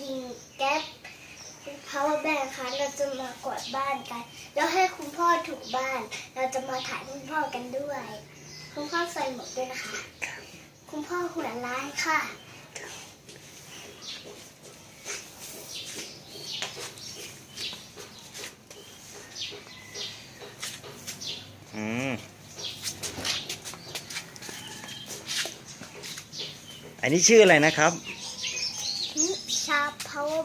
ยิงแก๊ส power bank ค่ะเราจะมากดบ้านกัน แล้วให้คุณพ่อถูบ้าน เราจะมาถ่ายคุณพ่อกันด้วย คุณพ่อใส่หมวกด้วยนะคะ คุณพ่อหัวร้ายค่ะอืมอันนี้ชื่ออะไรนะครับ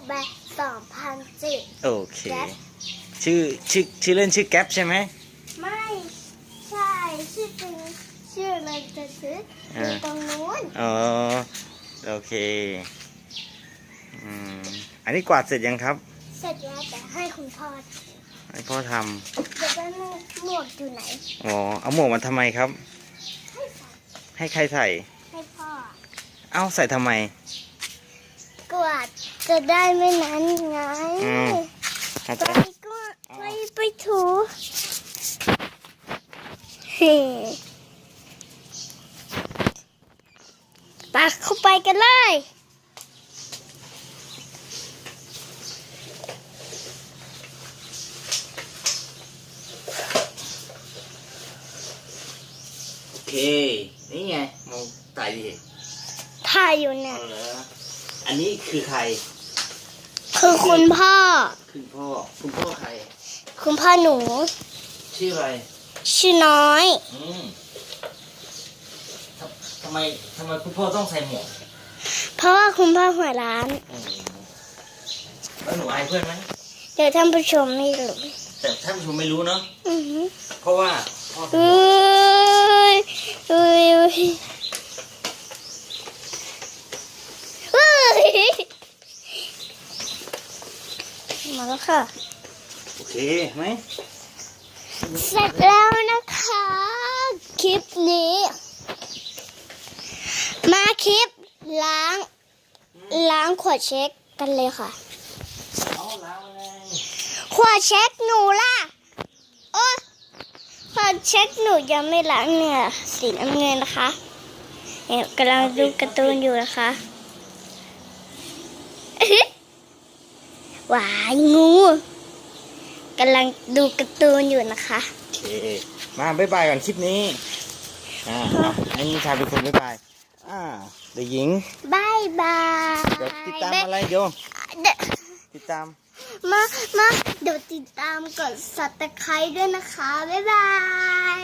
power bank 2010โอเคแก๊ปชื่อชื่อชื่อเล่นชื่อแก๊ปใช่ไหม ไม่ใช่ชื่อจริงชื่ออะไรจะซื้ออยู่ตรงนู้นอ๋อ โอเค อืม อันนี้กวาดเสร็จยังครับ เสร็จแล้วแต่ให้คุณพ่อให้พ่อทเดี๋ยวแป๊บนึงหมวกอยู่ไหนำอ๋อ เอาหมวกมาทำไมครับให้ใส่ให้ใครใส่ ให้พ่อ เอ้าใส่ทำไมกวาด จะได้ไม่นั้นไงอืมอาจไปารย์ก็ไปไปถูเฮ้ตักเข้าไปกันเลย โอเค นี่ไงมองตายดิถ่ายอยู่เนี่ยเอาเหรอ อันนี้คือใคร คือคุณพ่อ คุณพ่อ คุณพ่อใคร คุณพ่อหนู ชื่ออะไร ชื่อน้อย อืมทำทำไมทำไมคุณพ่อต้องใส่หมวกเพราะว่าคุณพ่อหัวร้าน อืมแล้วหนูอายเพื่อนไหม เดี๋ยวท่านผู้ชมไม่รู้แต่ท่านผู้ชมไม่รู้เนาะ อือหือเพราะว่าพ่อใส่เอหมวก้ยเอ้ยเอ้ยเอ้ย มาแล้วค่ะ โอเคไหมเสร็จแล้วนะคะ คลิปนี้ มาคลิปล้าง ล้างขวดเช็คกันเลยค่ะเอาล้างไงขวดเช็คหนูล่ะโอ้ขวดเช็คหนูยังไม่ล้างเนี่ยสีน้ำเงินนะคะเนี่ยกำลังดูการ์ตูนอยู่นะคะอื้อหือห วายงูกำลังดูการ์ตูนอยู่นะคะ โอเค มาบ๊ายบายก่อนคลิปนี้ อ่าเอาให้นิชาเป็นคนบ๊ายบาย อ่าเดี๋ยวหญิง บายบายเดี๋ยวติดตามอะไรเดี๋ยวเดี๋ยวติดตาม มามาเดี๋ยวติดตามกดสับตะไคร้ด้วยนะคะ บ๊ายบาย